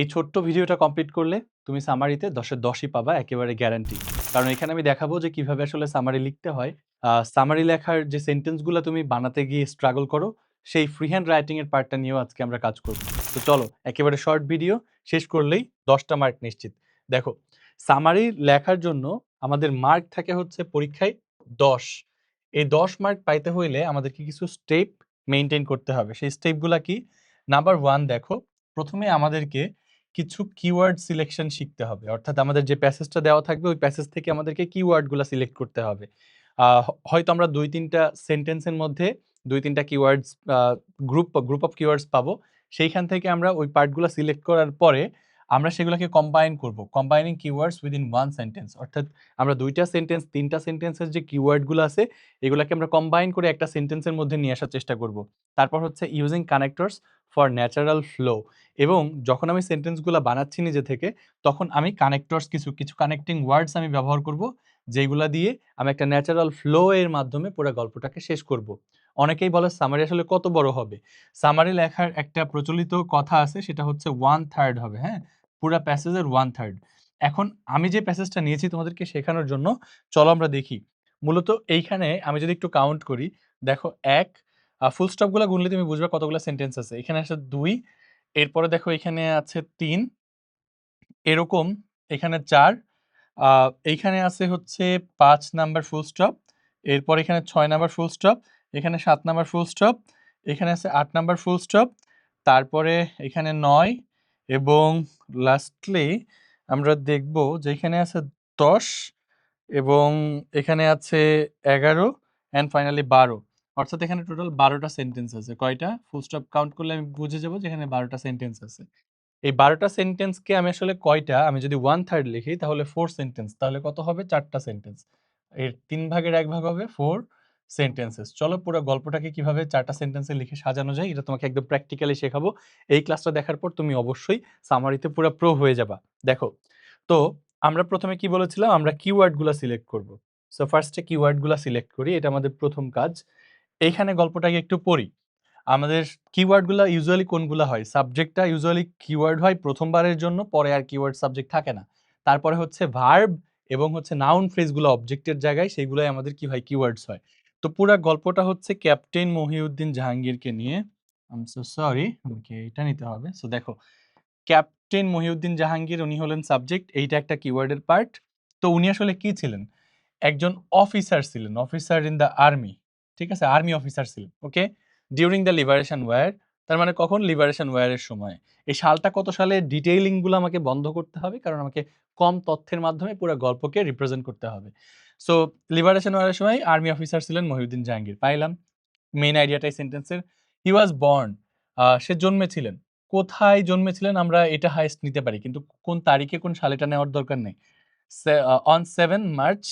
এই ছোট্ট ভিডিওটা কমপ্লিট করলে তুমি সামারিতে ১০ এর ১০ ই পাবা একেবারে গ্যারান্টি। কারণ এখানে আমি দেখাবো যে কীভাবে আসলে সামারি লিখতে হয়। সামারি লেখার যে সেন্টেন্সগুলা তুমি বানাতে গিয়ে স্ট্রাগল করো, সেই ফ্রি হ্যান্ড রাইটিং এর পার্টটা নিয়েও আজকে আমরা কাজ করব। তো চলো একেবারে শর্ট ভিডিও শেষ করলেই দশটা মার্ক নিশ্চিত। দেখো সামারি লেখার জন্য আমাদের মার্ক থাকে হচ্ছে পরীক্ষায় ১০। এই ১০ মার্ক পাইতে হইলে আমাদেরকে কিছু স্টেপ মেনটেন করতে হবে। সেই স্টেপগুলা কি? নাম্বার ওয়ান দেখো, প্রথমে আমাদেরকে কিছু কিওয়ার্ড সিলেকশন শিখতে হবে। অর্থাৎ আমাদের যে প্যাসেজটা দেওয়া থাকবে ওই প্যাসেজ থেকে আমাদেরকে কিওয়ার্ডগুলা সিলেক্ট করতে হবে। হয়তো আমরা দুই তিনটা সেন্টেন্সের মধ্যে ২-৩ টা keywords group group of keywords পাবো। সেইখান থেকে আমরা ওই পার্টগুলা সিলেক্ট করার পরে আমরা সেগুলোকে কম্বাইন করব। Combining keywords within 1 sentence. অর্থাৎ আমরা দুইটা সেন্টেন্স, তিনটা সেন্টেন্সের যে কিওয়ার্ডগুলা আছে এগুলাকে আমরা কম্বাইন করে একটা সেন্টেন্সের মধ্যে নিয়ে আসার চেষ্টা করব। তারপর হচ্ছে using connectors for natural flow এবং যখন আমি সেন্টেন্সগুলা বানাচ্ছি নিজে থেকে তখন আমি কানেক্টরস কিছু, কিছু কানেক্টিং ওয়ার্ডস আমি ব্যবহার করব। যেগুলা দিয়ে আমি একটা ন্যাচারাল ফ্লো এর মাধ্যমে পুরা গল্পটাকে শেষ করব। অনেকেই বলে সামারি আসলে কত বড় হবে? সামারি লেখার একটা প্রচলিত কথা আছে সেটা হচ্ছে 1/3 হবে, হ্যাঁ? পুরা প্যাসেজের 1/3 এখন আমি যে প্যাসেজটা নিয়েছি তোমাদেরকে শেখানোর জন্য চলো আমরা দেখি। মূলত এইখানে আমি যদি একটু কাউন্ট করি, দেখো ১ আ ফুল স্টপগুলা গুনলে তুমি বুঝবে কতগুলা সেন্টেন্স আছে। এখানে আছে দুই এরপরে দেখো এখানে আছে তিন এরকম এখানে চার এইখানে আছে হচ্ছে পাঁচ নাম্বার ফুল স্টপ, এরপর এখানে ছয় নাম্বার ফুল স্টপ, এখানে সাত নাম্বার ফুল স্টপ, এখানে আছে আট নাম্বার ফুল স্টপ, তারপরে এখানে নয় এবং লাস্টলি আমরা দেখব যে এখানে আছে ১০ এবং এখানে আছে ১১ অ্যান্ড ফাইনালি ১২ অর্থাৎ এখানে টোটাল বারোটা সেন্টেন্স আছে। কয়টা? ফুল স্টপ কাউন্ট করলে আমি বুঝে যাব যে এখানে ১২ সেন্টেন্স আছে। এই বারোটা সেন্টেন্সকে আমি আসলে কয়টা আমি যদি 1/3 লিখি তাহলে ফোর সেন্টেন্স। তাহলে কত হবে? চারটা সেন্টেন্স। এর তিন ভাগের এক ভাগ হবে ফোর সেন্টেন্সেস। চলো পুরা গল্পটাকে কীভাবে ৪ টা সেন্টেন্সে লিখে সাজানো যায় এটা তোমাকে একদম প্র্যাকটিক্যালি শেখাবো। এই ক্লাসটা দেখার পর তুমি অবশ্যই সামারিতে পুরো প্রো হয়ে যাবা। দেখো, তো আমরা প্রথমে কি বলেছিলাম? আমরা কিওয়ার্ডগুলা সিলেক্ট করব। সো ফার্স্টে এ কিওয়ার্ডগুলা সিলেক্ট করি। এটা আমাদের প্রথম কাজ। এইখানে গল্পটাকে একটু পড়ি। আমাদের কিওয়ার্ডগুলো ইউজুয়ালি কোনগুলো হয়? সাবজেক্টটা ইউজুয়ালি কিওয়ার্ড হয় প্রথমবারের জন্য, পরে আর কিওয়ার্ড সাবজেক্ট থাকে না। তারপরে হচ্ছে ভার্ব এবং হচ্ছে নাউন ফ্রেজগুলা অবজেক্টের জায়গায় সেগুলাই আমাদের কি হয়? কিওয়ার্ডস হয়। তো পুরো গল্পটা হচ্ছে ক্যাপ্টেন মহিউদ্দিন জাহাঙ্গীরকে নিয়ে। আই এম সো সরি আমাকে এটা নিতে হবে। সো দেখো, ক্যাপ্টেন মহিউদ্দিন জাহাঙ্গীর উনি হলেন সাবজেক্ট। এইটা একটা কিওয়ার্ডের পার্ট। তো উনি আসলে কি ছিলেন? একজন অফিসার ছিলেন। Officer in the army. ঠিক আছে? আর্মি অফিসার ছিলেন। Okay? During the liberation war তার মানে কখন? লিবারেশন ওয়ার এর সময়। এই সালটা কত সালে? ডিটেইলিংগুলো আমাকে বন্ধ করতে হবে। কারণ আমাকে কম তথ্যের মাধ্যমে পুরো গল্পকে রিপ্রেজেন্ট করতে হবে। সো লিবারেশন ওয়ার এর সময় আর্মি অফিসার ছিলেন মহিউদ্দিন জাহাঙ্গীর। পাইলাম। মেইন আইডিয়াটাই সেন্টেন্সের। হি ওয়াজ বর্ন সে জন্মেছিলেন। কোথায় জন্মেছিলেন আমরা এটা হাইয়েস্ট নিতে পারি। কিন্তু কোন তারিখে কোন সালেটা নেওয়ার দরকার নেই। On 7 March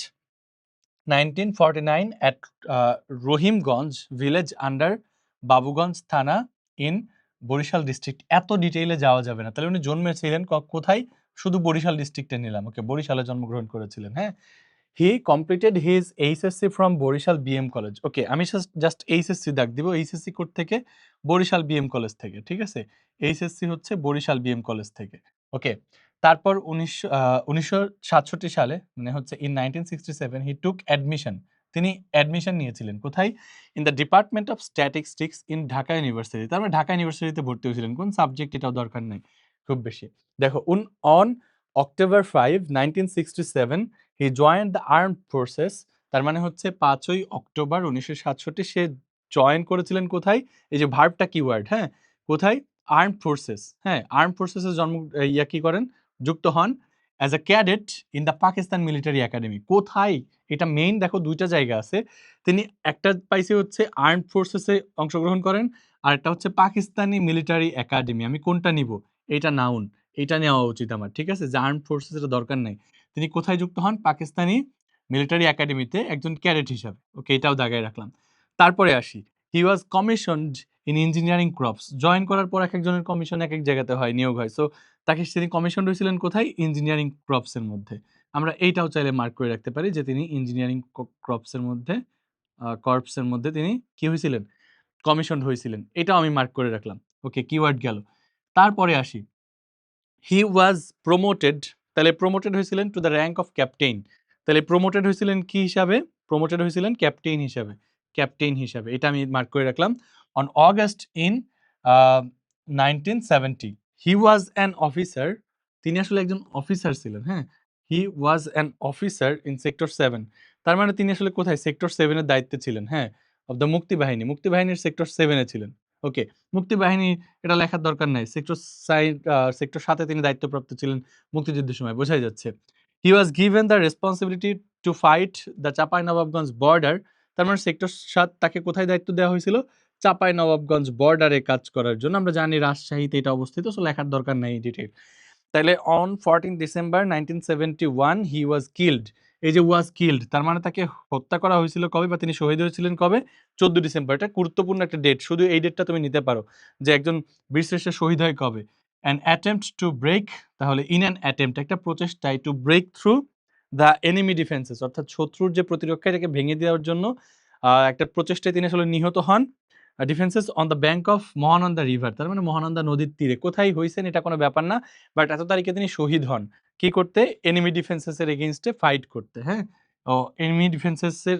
1949 at a Rahimganj village under Babuganj thana in Barisal district. এত ডিটেইলে যাওয়া যাবে না। তাহলে উনি জন্মেছিলেন কোথায়? শুধু বরিশাল ডিস্ট্রিক্টে নিলাম। ওকে, বরিশালে জন্মগ্রহণ করেছিলেন। হ্যাঁ? He completed his HSC from Barisal BM college. Okay, আমি জাস্ট এইচএসসি দাগ দিব। এইচএসসি কোথ থেকে? বরিশাল বিএম কলেজ থেকে। ঠিক আছে? এইচএসসি হচ্ছে বরিশাল বিএম কলেজ থেকে। ওকে। তারপর উনিশ আ ১৯৬৭ সালে মানে হচ্ছে ইন 1967 হি টুক অ্যাডমিশন। তিনি অ্যাডমিশন নিয়েছিলেন। কোথায়? In the department of statistics in Dhaka university. তার মানে ঢাকা ইউনিভার্সিটিতে ভর্তি হয়েছিলেন। কোন সাবজেক্ট এটাও দরকার নাই খুব বেশি। দেখো উন on October 5, 1967 he joined the armed forces তার মানে হচ্ছে ৫ ই অক্টোবর ১৯৬৭ সে জয়েন করেছিলেন কোথায়? এই যে ভার্বটা কিওয়ার্ড, হ্যাঁ? কোথায়? আর্মড ফোর্সেস, হ্যাঁ? আর্মড ফোর্সেস এ জন্ম ইয়া কি করেন? যুক্ত হন as a cadet in the Pakistan military academy. কোথায়? এটা মেইন দেখো দুইটা জায়গা আছে। তিনি একটা পাইছে হচ্ছে আর্মড ফোর্সেসে অংশগ্রহণ করেন। আর একটা হচ্ছে পাকিস্তানি মিলিটারি একাডেমি। আমি কোনটা নিব? এটা নাউন। এটা নেওয়া উচিত আমার। ঠিক আছে? যে আর্মড ফোর্সেস এটা দরকার নাই। তিনি কোথায় যুক্ত হন? পাকিস্তানি মিলিটারি একাডেমিতে একজন ক্যাডেট হিসাবে। ওকে এটাও দাগায় রাখলাম। তারপরে আসি। He was commissioned in engineering corps. Join করার পর এক একজনের কমিশন এক এক জায়গাতে হয়, নিয়োগ হয়। সো তাকে তিনি কমিশন হয়েছিলেন কোথায়? ইঞ্জিনিয়ারিং ক্রপসের মধ্যে। আমরা এইটাও চাইলে মার্ক করে রাখতে পারি যে তিনি ইঞ্জিনিয়ারিং ক্রপসের মধ্যে আ কর্পস এর মধ্যে তিনি কি হয়েছিলেন? কমিশন হয়েছিলেন। এটাও আমি মার্ক করে রাখলাম। ওকে কিওয়ার্ড গেল। তারপরে আসি। হি ওয়াজ প্রমোটেড তাহলে প্রমোটেড হয়েছিলেন to the rank of captain তাহলে প্রমোটেড হয়েছিলেন কি হিসাবে প্রমোটেড হয়েছিলেন ক্যাপ্টেইন হিসাবে ক্যাপ্টেইন হিসাবে এটা আমি মার্ক করে রাখলাম on August in nineteen seventy he was an officer তিনি আসলে একজন অফিসার ছিলেন হ্যাঁ? He was an officer in sector seven তার মানে তিনি আসলে কোথায়? সেক্টর সেভেনের দায়িত্বে ছিলেন হ্যাঁ? অফ দ্য মুক্তিবাহিনী মুক্তিবাহিনীর সেক্টর সেভেনে ছিলেন। ওকে মুক্তিবাহিনী এটা লেখার দরকার নাই। সেক্টর সেক্টর সাথে তিনি দায়িত্বপ্রাপ্ত ছিলেন মুক্তিযুদ্ধের সময়, বোঝাই যাচ্ছে। He was given the responsibility to fight the Chapai Nawabganj border তার মানে সেক্টর সাত তাকে কোথায় দায়িত্ব দেওয়া হয়েছিল? চাপাই নবাবগঞ্জ বর্ডারে কাজ করার জন্য। আমরা জানি রাজশাহীতে এটা অবস্থিত সো লেখার দরকার নেই ডিটেল তাহলে on fourteen December nineteen seventy one he was killed এই যে ওয়াজ কিল্ড তার মানে তাকে হত্যা করা হয়েছিল কবে বা তিনি শহীদ হয়েছিলেন কবে? চোদ্দ ডিসেম্বর এটা গুরুত্বপূর্ণ একটা ডেট শুধু এই ডেটটা তুমি নিতে পারো যে একজন বীরশ্রেষ্ঠ শহীদ হয় কবে। অ্যান অ্যাটেম্পট টু ব্রেক তাহলে ইন অ্যান অ্যাটেম্পট একটা প্রচেষ্টায় to break through the enemy defences অর্থাৎ শত্রুর যে প্রতিরক্ষা, এটাকে ভেঙে দেওয়ার জন্য একটা প্রচেষ্টায় তিনি আসলে নিহত হন। Defences on the bank of Mahananda river তার মানে মহানন্দা নদীর তীরে। কোথায় হয়েছেন এটা কোনো ব্যাপার না বাট এত তারিখে তিনি শহীদ হন। কি করতে? এনিমি ডিফেন্সেসের এগেনস্টে ফাইট করতে হ্যাঁ? ও এনিমি ডিফেন্সেসের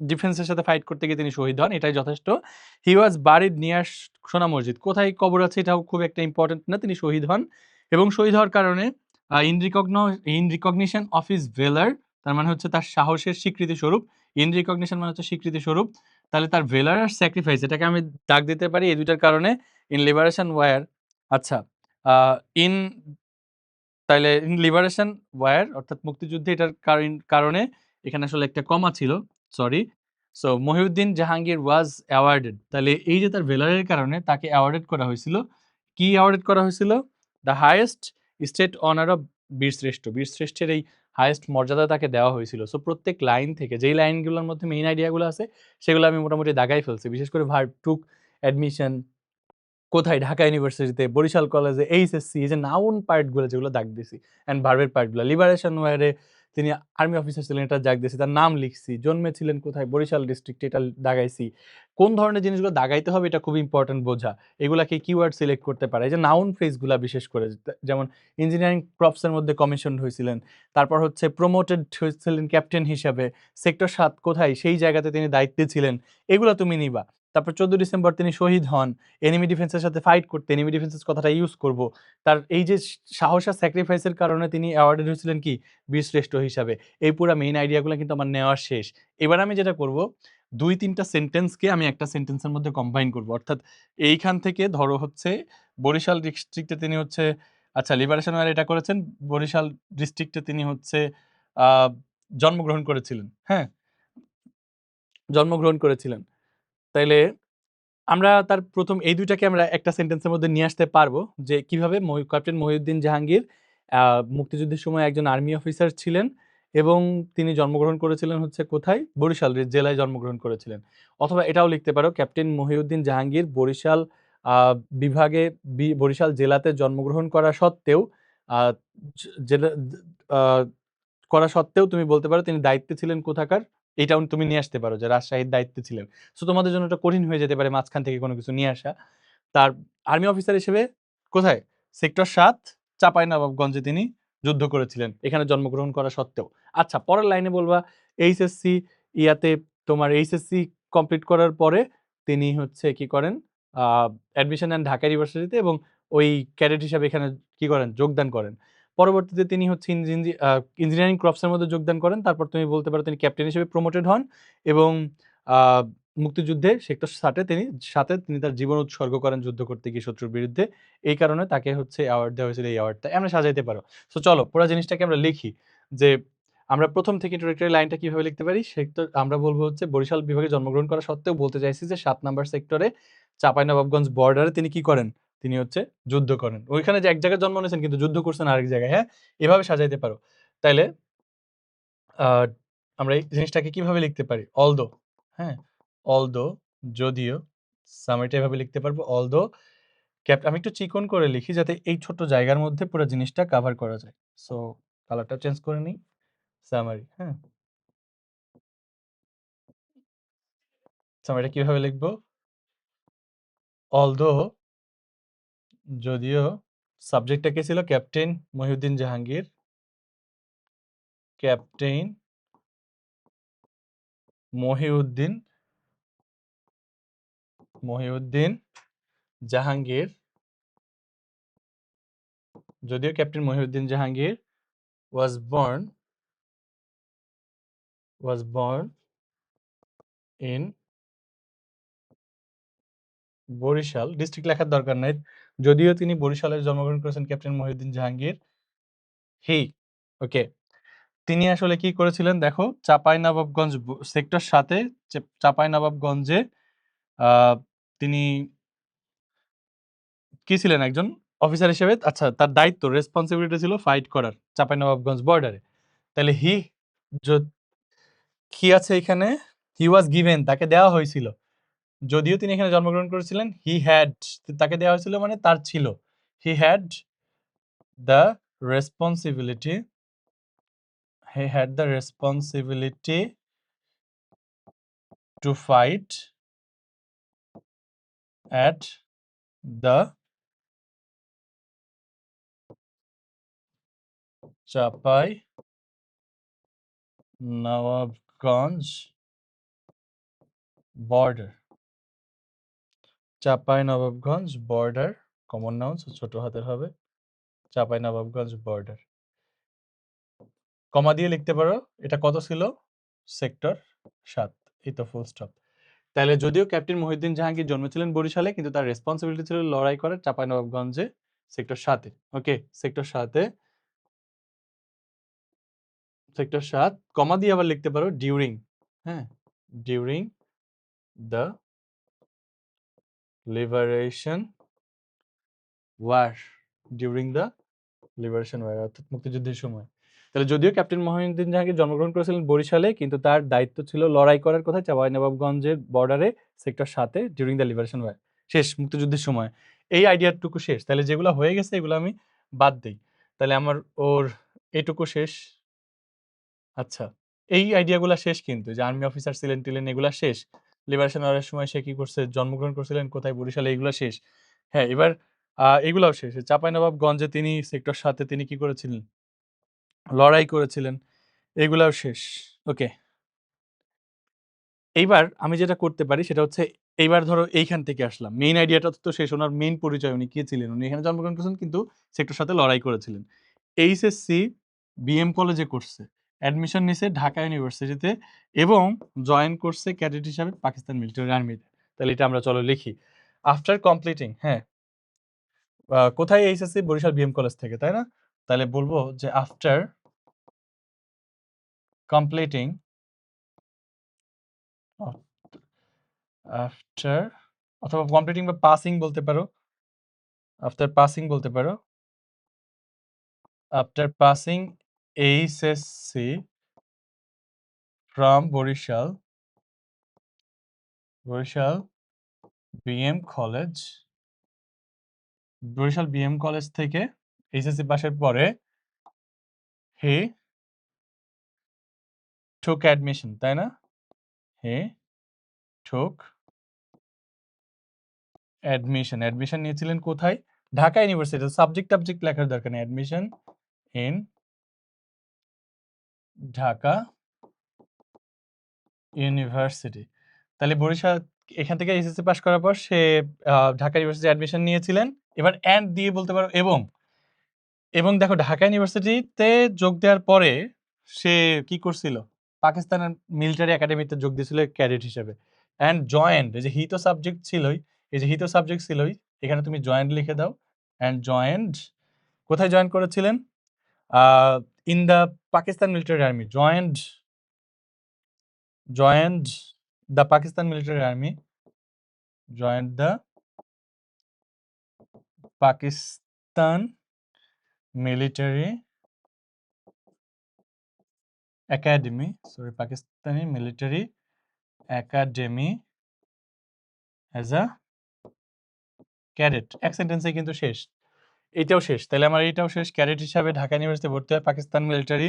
ডিফেন্সের সাথে ফাইট করতে গিয়ে তিনি শহীদ হন, এটাই যথেষ্ট। হি ওয়াজ বারিড নিয়ার সোনা মসজিদ, কোথায় কবর আছে এটাও খুব একটা ইম্পর্টেন্ট না, তিনি শহীদ হন। এবং শহীদ হওয়ার কারণে in recog in recognition of his valour তার মানে হচ্ছে তার সাহসের স্বীকৃতি স্বরূপ ইন রিকগনিশন মানে হচ্ছে স্বীকৃতি স্বরূপ তাহলে তার ভেলার আর স্যাক্রিফাইস এটাকে আমি দাগ দিতে পারি এই দুইটার কারণে ইন লিবারেশন ওয়ার আচ্ছা ইন তাহলে ইন লিবারেশন ওয়ার অর্থাৎ মুক্তিযুদ্ধে এটার কারণে এখানে আসলে একটা কমা ছিল sorry so Mohiuddin Jahangir was awarded তাহলে এই যে তার ভেলারের কারণে তাকে অ্যাওয়ার্ডেড করা হয়েছিল, কি অ্যাওয়ার্ডেড করা হয়েছিল? The highest state honour of Birsreshtho, বীরশ্রেষ্ঠের এই হাইয়েস্ট মর্যাদা তাকে দেওয়া হয়েছিল। সো প্রত্যেক লাইন থেকে, যেই লাইনগুলোর মধ্যে মেইন আইডিয়াগুলো আছে, সেগুলো আমি মোটামুটি দাগাই ফেলছি। বিশেষ করে ভার টুক অ্যাডমিশন কোথায়? ঢাকা ইউনিভার্সিটিতে বরিশাল কলেজে এইচএসসি এই যে নাউন পার্টগুলো যেগুলো দাগ দিছি অ্যান্ড ভার্বের পার্টগুলো লিবারেশন ওয়ারে তিনি আর্মি অফিসার ছিলেন, এটা দাগ দিয়েছি তার নাম লিখছি, জন্মেছিলেন কোথায়, বরিশাল ডিস্ট্রিক্টে এটা দাগাইছি। কোন ধরনের জিনিসগুলো দাগাইতে হবে এটা খুব ইম্পর্টেন্ট বোঝা। এগুলাকে কিওয়ার্ড সিলেক্ট করতে পারে যে নাউন ফ্রেজগুলা বিশেষ করে যেমন ইঞ্জিনিয়ারিং ক্রপসের মধ্যে কমিশন হয়েছিলেন তারপর হচ্ছে প্রমোটেড হয়েছিলেন ক্যাপ্টেন হিসাবে সেক্টর সাত কোথায়, সেই জায়গাতে তিনি দায়িত্বে ছিলেন, এগুলো তুমি নিবা। তারপর চোদ্দ ডিসেম্বর তিনি শহীদ হন। এনিমি ডিফেন্সের সাথে ফাইট করতে এনিমি ডিফেন্সেস কথাটা ইউজ করব। তার এই যে সাহস আর স্যাক্রিফাইসের কারণে তিনি অ্যাওয়ার্ডেড হয়েছিলেন কি? বীরশ্রেষ্ঠ হিসাবে। এই পুরো মেইন আইডিয়াগুলো কিন্তু আমার নেওয়া শেষ। এবার আমি যেটা করব, দুই তিনটা সেন্টেন্সকে আমি একটা সেন্টেন্সের মধ্যে কম্বাইন করব। অর্থাৎ এইখান থেকে ধরো হচ্ছে বরিশাল ডিস্ট্রিক্টে তিনি হচ্ছে আচ্ছা লিবারেশন ওয়ার এটা করেছেন, বরিশাল ডিস্ট্রিক্টে তিনি হচ্ছে জন্মগ্রহণ করেছিলেন। হ্যাঁ? জন্মগ্রহণ করেছিলেন। তাইলে আমরা তার প্রথম এই দুইটাকে আমরা একটা সেন্টেন্সের মধ্যে নিয়ে আসতে পারব যে কীভাবে ক্যাপ্টেন মহিউদ্দিন জাহাঙ্গীর মুক্তিযুদ্ধের সময় একজন আর্মি অফিসার ছিলেন এবং তিনি জন্মগ্রহণ করেছিলেন হচ্ছে কোথায়? বরিশাল জেলায় জন্মগ্রহণ করেছিলেন। অথবা এটাও লিখতে পারো ক্যাপ্টেন মহিউদ্দিন জাহাঙ্গীর বরিশাল বিভাগে বরিশাল জেলাতে জন্মগ্রহণ করা সত্ত্বেও করা সত্ত্বেও তুমি বলতে পারো তিনি দায়িত্বে ছিলেন কোথাকার? এটাও তুমি নিয়ে আসতে পারো যে রাজশাহীর দায়িত্বে ছিলেন। সো তোমাদের জন্য এটা কঠিন হয়ে যেতে পারে মাঝখান থেকে কোনো কিছু নিয়ে আসা। তার আর্মি অফিসার হিসেবে কোথায়? সেক্টর সাত, চাঁপাইনবাবগঞ্জে তিনি যুদ্ধ করেছিলেন, এখানে জন্মগ্রহণ করা সত্ত্বেও। আচ্ছা পরের লাইনে বলবা, এইচএসসি ইয়াতে তোমার এইচএসসি কমপ্লিট করার পরে তিনি হচ্ছে কি করেন? অ্যাডমিশন নেন ঢাকা ইউনিভার্সিটিতে এবং ওই ক্যাডেট হিসাবে এখানে কি করেন? যোগদান করেন। পরবর্তীতে তিনি হচ্ছে ইঞ্জিনিয়ারিং ক্রপসের মধ্যে যোগদান করেন। তারপর তুমি বলতে পারো তিনি ক্যাপ্টেন হিসেবে প্রমোটেড হন এবং মুক্তিযুদ্ধে সেক্টর সাথে তিনি সাথে তিনি তার জীবন উৎসর্গ করেন যুদ্ধ করতে গিয়ে শত্রুর বিরুদ্ধে। এই কারণে তাকে হচ্ছে অ্যাওয়ার্ড দেওয়া হয়েছিল এই অ্যাওয়ার্ডটা আমরা সাজাইতে পারো। সো চলো পুরো জিনিসটাকে আমরা লিখি যে আমরা প্রথম থেকে ইন্ট্রোডাক্টরি লাইনটা কীভাবে লিখতে পারি? সেক্টর, আমরা বলব হচ্ছে বরিশাল বিভাগে জন্মগ্রহণ করা সত্ত্বেও বলতে চাইছি যে সাত নাম্বার সেক্টরে চাঁপাইনবাবগঞ্জ বর্ডারে তিনি কি করেন? তিনি হচ্ছে যুদ্ধ করেন। ওইখানে যে এক জায়গায় জন্ম নিয়েছেন কিন্তু যুদ্ধ করছেন আরেক জায়গায় হ্যাঁ? এভাবে সাজাইতে পারো। তাইলে আমরা এই জিনিসটাকে কীভাবে লিখতে পারি? অলদো হ্যাঁ? অলদো যদিও সামারিটা এভাবে লিখতে পারব। অলদো ক্যাপ, আমি একটু চিকন করে লিখি যাতে এই ছোট্ট জায়গার মধ্যে পুরো জিনিসটা কাভার করা যায়। সো কালারটা চেঞ্জ করে নিই। সামারি হ্যাঁ? সামারিটা কীভাবে লিখব? অলদো যদিও সাবজেক্টটা কে ছিল? ক্যাপ্টেন মহিউদ্দিন জাহাঙ্গীর। ক্যাপ্টেন মহিউদ্দিন মহিউদ্দিন জাহাঙ্গীর যদিও captain Mohiuddin Jahangir was born was born in Barisal district লেখার দরকার নাই যদিও তিনি বরিশালে জন্মগ্রহণ করেছেন captain Mohiuddin Jahangir. He, okay. তিনি আসলে কি করেছিলেন দেখো চাপাই নবাবগঞ্জ সেক্টর সাথে চাপাই নবাবগঞ্জে তিনি কি ছিলেন একজন? অফিসার হিসেবে আচ্ছা তার দায়িত্ব রেসপন্সিবিলিটি ছিল ফাইট করার চাপাই নবাবগঞ্জ বর্ডারে তাহলে হি কি আছে এখানে? হি ওয়াজ গিভেন তাকে দেওয়া হয়েছিল। যদিও তিনি এখানে জন্মগ্রহণ করেছিলেন হি হ্যাড তাকে দেওয়া হয়েছিল মানে তার ছিল। He had the responsibility he had the responsibility to fight at the Chapai Nawabganj border Chapai Nawabganj border common nouns ছোট হাতের হবে। চাপাই নবাবগঞ্জ বর্ডার কমা দিয়ে লিখতে পারো, এটা কত ছিল? সেক্টর সাত, এই তো ফুল স্টপ তাহলে যদিও ক্যাপ্টেন মহিউদ্দিন জাহাঙ্গীর জন্মেছিলেন বরিশালে, কিন্তু তার রেসপন্সিবিলিটি ছিল লড়াই করার চাঁপাইনবাবগঞ্জে সেক্টর সাতে। ওকে সেক্টর সাতে সেক্টর সাত, কমা দিয়ে আবার লিখতে পারো ডিউরিং হ্যাঁ during the liberation war during the liberation war অর্থাৎ মুক্তিযুদ্ধের সময়। তাহলে যদিও ক্যাপ্টেন মহিউদ্দিন জাহাঙ্গীর জন্মগ্রহণ করেছিলেন বরিশালে, কিন্তু তার দায়িত্ব ছিল লড়াই করার কথা চাঁপাইনবাবগঞ্জের বর্ডারে সেক্টর সাথে ডিউরিং দ্য লিবারেশন ওয়ার শেষ, মুক্তিযুদ্ধের সময়। এই আইডিয়াটুকু শেষ। তাহলে যেগুলো হয়ে গেছে, এগুলো আমি বাদ দিই। তাহলে আমার, ওর এটুকু শেষ। আচ্ছা এই আইডিয়াগুলো শেষ কিন্তু, যে আর্মি অফিসার ছিলেন টিলেন এগুলা শেষ। লিবারেশন ওয়ারের সময় সে কি করছে? জন্মগ্রহণ করছিলেন, কোথায়? বরিশালে, এগুলো শেষ। হ্যাঁ এবার এগুলাও শেষ। চাঁপাইনবাবগঞ্জে তিনি সেক্টর সাথে তিনি কি করেছিলেন? লড়াই করেছিলেন। এগুলাও শেষ। ওকে। এইবার আমি যেটা করতে পারি সেটা হচ্ছে, এইবার ধরো এইখান থেকে আসলাম। মেইন আইডিয়াটা তো শেষ, ওনার মেইন পরিচয় উনি কে ছিলেন? উনি এখানে জন্মগ্রহণ করেছেন, কিন্তু সেক্টর সাথে লড়াই করেছিলেন। এইচএসসি বিএম কলেজে করছে। অ্যাডমিশন নিছে ঢাকা ইউনিভার্সিটিতে এবং জয়েন করছে ক্যাডেট হিসাবে পাকিস্তান মিলিটারি আর্মিতে তাহলে এটা আমরা চলো লিখি। আফটার কমপ্লিটিং হ্যাঁ কোথায় এইচএসসি? বরিশাল বিএম কলেজ থেকে, তাই না? তাহলে বলব যে আফটার কমপ্লিটিং আফটার অথবা কমপ্লিটিং বা পাসিং বলতে পারো। আফটার পাসিং বলতে পারো। After passing HSC from Barisal Barisal BM college Barisal BM college থেকে এইচএসসি পাশের পরে হে took অ্যাডমিশন তাই না? হে took অ্যাডমিশন অ্যাডমিশন নিয়েছিলেন কোথায়? ঢাকা ইউনিভার্সিটি সাবজেক্ট টাবজেক্ট লেখার দরকার নেই। Admission in Dhaka university. তাহলে বরিশাল, এখান থেকে এসএসসি পাস করার পর সে ঢাকা ইউনিভার্সিটি অ্যাডমিশন নিয়েছিলেন। এবার অ্যান্ড দিয়ে বলতে পারো এবং। এবং দেখো ঢাকা ইউনিভার্সিটিতে যোগ দেওয়ার পরে সে কি করছিল? পাকিস্তানের মিলিটারি একাডেমিতে যোগ দিয়েছিল ক্যাডেট হিসেবে। অ্যান্ড জয়েন্ট এই যে হিত সাবজেক্ট ছিলই, এই যে হিত সাবজেক্ট ছিলই, এখানে তুমি জয়েন্ট লিখে দাও। অ্যান্ড জয়েন্ট কোথায় জয়েন করেছিলেন? In the Pakistan military army joined joined the Pakistan military army joined the Pakistan military academy sorry Pakistani military academy as a cadet এক সেন্টেন্সে কিন্তু শেষ এটাও শেষ। তাহলে আমার এটাও শেষ। ক্যাডেট হিসাবে ঢাকা ইউনিভার্সিটি ভর্তি হয় পাকিস্তান মিলিটারি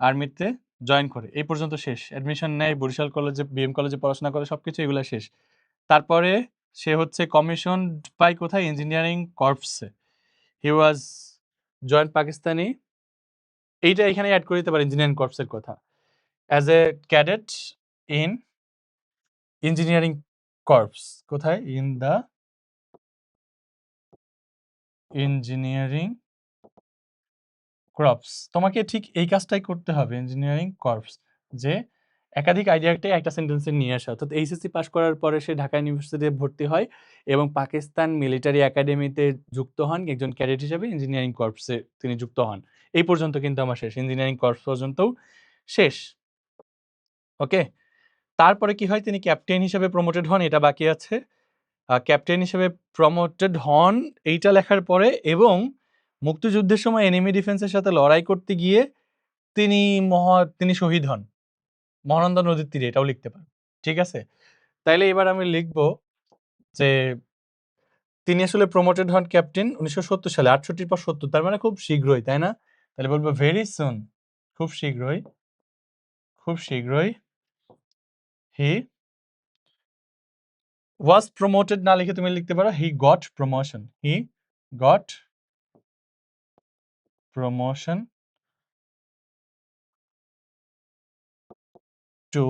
আর্মিতে জয়েন করে। এই পর্যন্ত শেষ। অ্যাডমিশন নেয় বরিশাল কলেজে বিএম কলেজে পড়াশোনা করে সবকিছু এগুলো শেষ। তারপরে সে হচ্ছে কমিশন পাই কোথায়? ইঞ্জিনিয়ারিং কর্পসে হি ওয়াজ জয়েন্ট পাকিস্তানি। এইটা এখানে অ্যাড করে দিতে পারি ইঞ্জিনিয়ারিং কর্পসের কথা। As a cadet in engineering corps কোথায়? In the engineering corps. তোমাকে ঠিক এই কাজটাই করতে হবে, ইঞ্জিনিয়ারিং কর্পস, যে একাধিক আইডিয়াটাই একটা সেন্টেন্সে নিয়ে আসা। অর্থাৎ এইচএসসি পাশ করার পরে সে ঢাকা ইউনিভার্সিটিতে ভর্তি হয় এবং পাকিস্তান মিলিটারি একাডেমিতে যুক্ত হন, একজন ক্যাডেট হিসেবে ইঞ্জিনিয়ারিং কর্পসে তিনি যুক্ত হন। এই পর্যন্ত কিন্তু আমার শেষ, ইঞ্জিনিয়ারিং কর্পস পর্যন্তও শেষ। ওকে তারপরে কি হয়, তিনি ক্যাপ্টেন হিসেবে প্রমোটেড হন, এটা বাকি আছে। ক্যাপ্টেন হিসেবে প্রমোটেড হন এইটা লেখার পরে এবং মুক্তিযুদ্ধের সময় এনিমি ডিফেন্সের সাথে লড়াই করতে গিয়ে তিনি মহা, তিনি শহীদ হন। মহানন্দা নদীর তীরে, এটাও লিখতে পারেন ঠিক আছে? তাইলে এবার আমি লিখব যে তিনি আসলে প্রমোটেড হন ক্যাপ্টেন উনিশশো সত্তর সালে, আটষট্টির পর সত্তর, তার মানে খুব শীঘ্রই, তাই না? তাহলে বলব ভেরি সুন খুব শীঘ্রই খুব শীঘ্রই হি ওয়াজ প্রমোটেড না লিখে তুমি লিখতে পারো he got promotion he got promotion to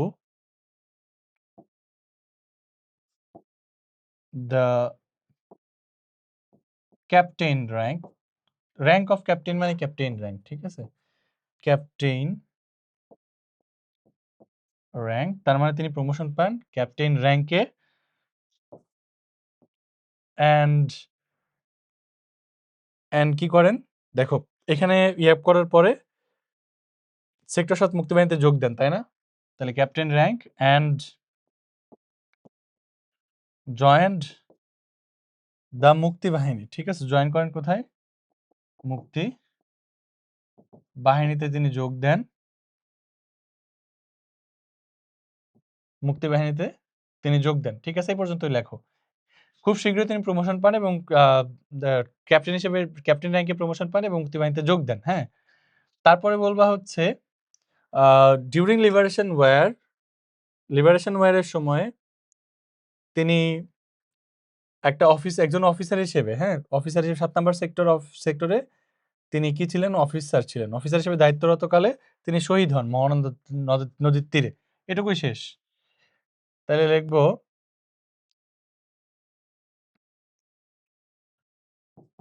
the captain rank. Rank of captain মানে captain rank ঠিক আছে captain rank তার মানে তিনি প্রমোশন পান ক্যাপ্টেন র্যাঙ্কে অ্যান্ড অ্যান্ড কি করেন? দেখো, এখানে ইয়াপ করার পরে সেক্টর সাত মুক্তিবাহিনীতে যোগ দেন, তাই না? তাহলে captain rank and joined the Mukti Bahini ঠিক আছে? জয়েন করেন কোথায়? মুক্তি বাহিনীতে তিনি যোগ দেন। মুক্তি বাহিনীতে তিনি যোগ দেন, ঠিক আছে? এই পর্যন্তই লেখো। খুব শীঘ্রই তিনি প্রমোশন পান এবং ক্যাপ্টেন হিসেবে ক্যাপ্টেন র্যাঙ্কে প্রমোশন পান এবং মুক্তি বাহিনীতে যোগ দেন হ্যাঁ? তারপরে বলবা হচ্ছে ডিউরিং লিবারেশন ওয়ার লিবারেশন ওয়ারের সময় তিনি একটা অফিস একজন অফিসার হিসেবে হ্যাঁ? অফিসার হিসেবে সাত নম্বর সেক্টর অফ সেক্টরে তিনি কি ছিলেন? অফিসার ছিলেন। অফিসার হিসেবে দায়িত্বরত কালে তিনি শহীদ হন মহানন্দ নদীর তীরে। এটুকুই শেষ। তাহলে লিখব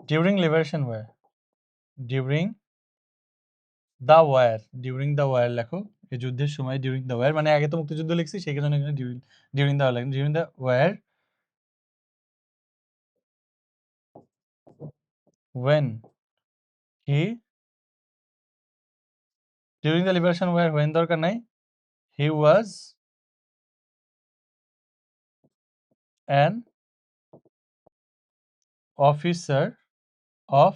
during liberation war during the war during the war লেখো। এই যুদ্ধের সময় ডিউরিং দ্য ওয়ার মানে আগে তো মুক্তিযুদ্ধ লিখছি, সেই জন্য এখানে during during the war during the war when he, during the liberation war when দরকার নাই, he was an officer of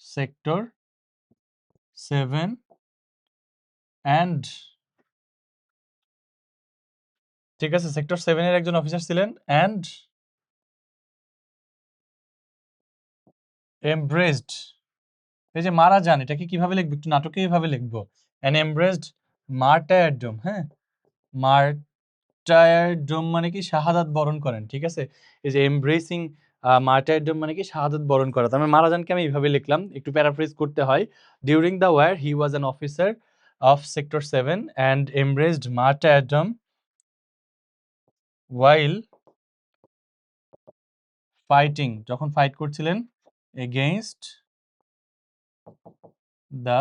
sector 7 and ঠিক আছে সেক্টর সেভেনের একজন অফিসার ছিলেন অ্যান্ড এমব্রেসড এই যে মারা যান, এটাকে কীভাবে লিখব? একটু নাটকে এইভাবে লিখব। অ্যান এমব্রেসড মার্টায়ারডোম হ্যাঁ? মার্টায়ারডোম মানে কি? শাহাদাত বরণ করেন, ঠিক আছে? এই যে এমব্রেসিং মার্টায়ারডোম মানে কি শাহাদাত বরণ করা। তার মানে মারা যানকে আমি এইভাবে লিখলাম, একটু প্যারাফ্রেজ করতে হয়। During the war he was an officer of sector seven and embraced martyrdom while fighting যখন ফাইট করছিলেন এগেইনস্ট দ্য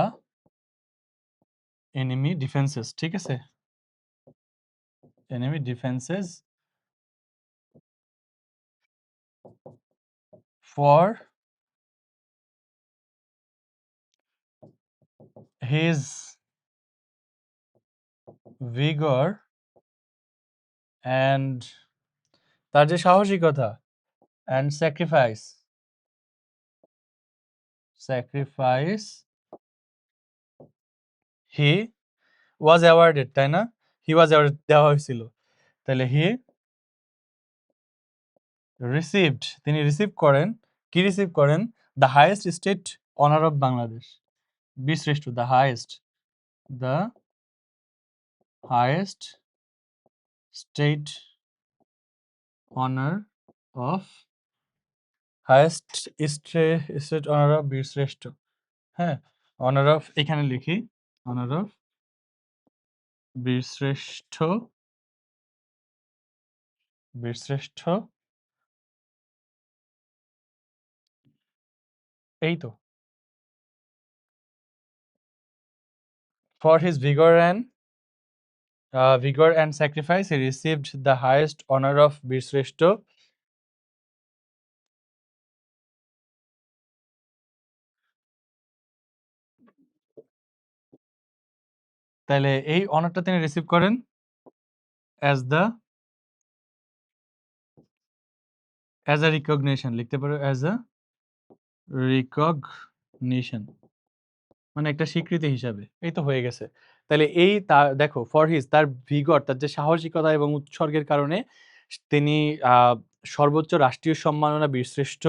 এনিমি ডিফেন্সেস ঠিক আছে? Enemy defenses for his vigor and তার যে সাহসিকতা and sacrifice sacrifice he was awarded তাই না হি ওয়াজ award দেওয়া হয়েছিল তাহলে হি রিসিভড তিনি রিসিভ করেন কি রিসিভ করেন? The highest state honour of Bangladesh Birsreshtho the highest the highest state honour of highest sta state honour of Birsreshtho হ্যাঁ অনার অফ এখানে লিখি অনার অফ বীরশ্রেষ্ঠ বীরশ্রেষ্ঠ এই তো। For his vigour and vigour and sacrifice received the highest honour of Birsreshtho তাহলে এই অনারটা তিনি রিসিভ করেন as the as a recognition লিখতে পারো অ্যাজ আ রিকগনিশন মানে একটা স্বীকৃতি হিসাবে। এই তো হয়ে গেছে। তাহলে এই তার দেখো ফর হিজ তার ভিগর তার যে সাহসিকতা এবং উৎসর্গের কারণে তিনি সর্বোচ্চ রাষ্ট্রীয় সম্মাননা বীরশ্রেষ্ঠ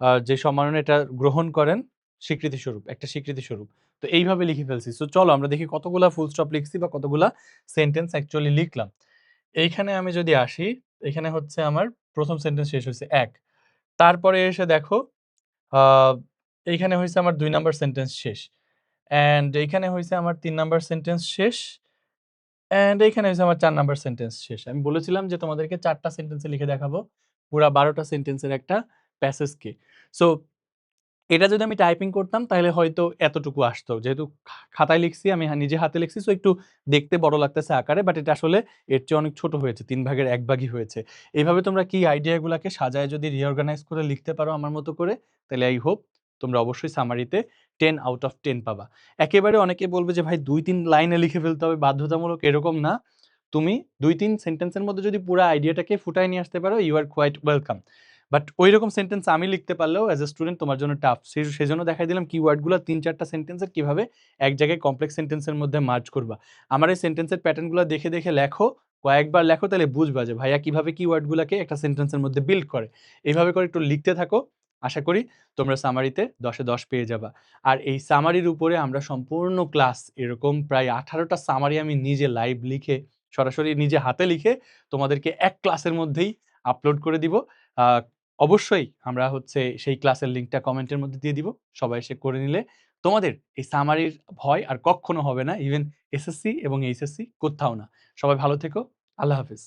আহ, যে সম্মাননা এটা গ্রহণ করেন স্বীকৃতি স্বরূপ একটা স্বীকৃতি স্বরূপ তো এইভাবে লিখে ফেলছি। তো চলো আমরা দেখি কতগুলা ফুল স্টপ লিখছি বা কতগুলা সেন্টেন্স অ্যাকচুয়ালি লিখলাম। এইখানে আমি যদি আসি এখানে হচ্ছে আমার প্রথম সেন্টেন্স শেষ হয়েছে এক। তারপরে এসে দেখো এইখানে হয়েছে আমার দুই নাম্বার সেন্টেন্স শেষ। অ্যান্ড এইখানে হয়েছে আমার তিন নাম্বার সেন্টেন্স শেষ। অ্যান্ড এইখানে হয়েছে আমার চার নাম্বার সেন্টেন্স শেষ। আমি বলেছিলাম যে তোমাদেরকে চারটা সেন্টেন্সে লিখে দেখাবো। পুরা বারোটা সেন্টেন্সের একটা প্যাসেজকে সো এটা যদি আমি টাইপিং করতাম, তাহলে হয়তো এতটুকু আসতো। যেহেতু খাতায় লিখছি, আমি নিজে হাতে লিখছি সো একটু দেখতে বড় লাগতেছে আকারে বাট এটা আসলে এর চেয়ে অনেক ছোট হয়েছে, তিন ভাগের এক ভাগই হয়েছে। এইভাবে তোমরা কি আইডিয়াগুলোকে সাজায় যদি রিঅর্গানাইজ করে লিখতে পারো আমার মতো করে, তাহলে আই হোপ তোমরা অবশ্যই সামারিতে টেন আউট অফ টেন পাবা। একেবারে অনেকে বলবে যে, ভাই, দুই, তিন লাইনে লিখে ফেলতে হবে, বাধ্যতামূলক এরকম না। তুমি দুই, তিন সেন্টেন্সের মধ্যে যদি পুরো আইডিয়াটাকে ফুটায় নিয়ে আসতে পারো you are quite welcome but ওই রকম সেন্টেন্স আমি লিখতে পারলেও অ্যাজ এ স্টুডেন্ট তোমার জন্য টাফ সেই জন্য দেখাই দিলাম কিওয়ার্ডগুলো তিন, চারটা সেন্টেন্সের কীভাবে এক জায়গায় কমপ্লেক্স সেন্টেন্সের মধ্যে মার্জ করবা। আমার এই সেন্টেন্সের প্যাটার্নগুলো দেখে দেখে লেখো, কয়েকবার লেখো তাহলে বুঝবা যে ভাইয়া কীভাবে কিওয়ার্ডগুলোকে একটা সেন্টেন্সের মধ্যে বিল্ড করে। এইভাবে করে একটু লিখতে থাকো, আশা করি তোমরা সামারিতে দশে দশ পেয়ে যাবা। আর এই সামারির উপরে আমরা সম্পূর্ণ ক্লাস এরকম প্রায় আঠারোটা সামারি আমি নিজে লাইভ লিখে, সরাসরি নিজে হাতে লিখে তোমাদেরকে এক ক্লাসের মধ্যেই আপলোড করে দিব। অবশ্যই আমরা হচ্ছে সেই ক্লাসের লিঙ্কটা কমেন্টের মধ্যে দিয়ে দিব। সবাই এসে করে নিলে তোমাদের এই সামারির ভয় আর কখনো হবে না। ইভেন এসএসসি এবং এইচএসসি কোথাও না। সবাই ভালো থেকো। আল্লাহ হাফিজ।